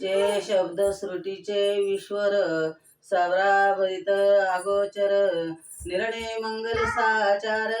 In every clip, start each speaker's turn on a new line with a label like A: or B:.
A: जे शब्द श्रुतीचे विश्वर सावराभरित अगोचर निर्णय मंगल साचार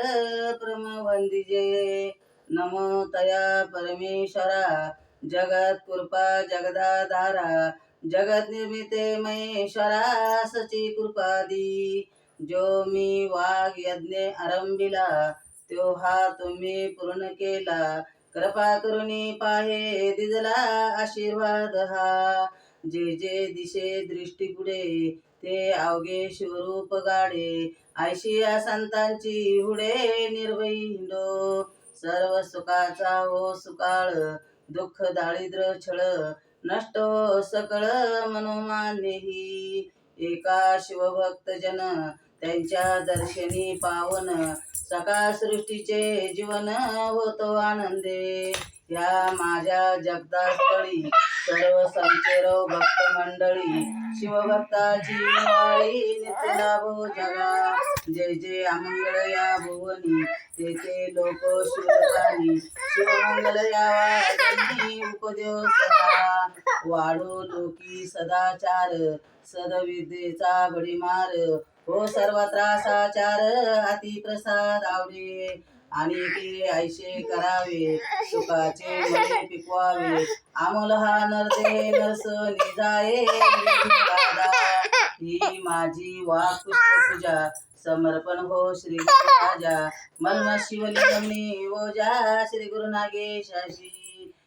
A: प्रमवंदिजे नमो तया परमेश्वरा जगत कृपा जगदाधारा जगत निर्मिते महेश्वरा सची कृपादी. जो मी वाघ यज्ञ आरंभिला तो हा तुम्ही पूर्ण केला. कृपा करुणी पाहे दिजला आशीर्वाद हा. जे जे दिशे दृष्टी पुढे ते अवघे शिवरूप गाडे. आयशिया संतांची हुडे निर्भयी हिंडो सर्व सुखाचा हो सुकाळ दुःख दारिद्र्य छळ नष्ट हो सकळ मनोमान्यही. एका शिवभक्त जन त्यांच्या दर्शनी पावन सकाळ सृष्टीचे जीवन होतो आनंदे. या माझ्या जगदास्थळी सर्व संचेरो भक्त मंडळी शिवभक्ताची नित्य लाभो जगा. जय जे अमंगळ या भुवनी ते ते लोक शिवकानी शिवमंगल या उपदेव सदा वाढो लोकी सदाचार सदविद्येचा भडीमार हो सर्व त्रासाचार हाती प्रसाद आवडे. आणि ते ऐशे करावे सुखाचे मळे पिकवावे. आमोल हा नरते नस निजाये ही माझी वाक पूजा समर्पण हो श्री गुरु राजा मन्म शिवलिंगमनी ओजा हो श्री गुरु नागेशाशी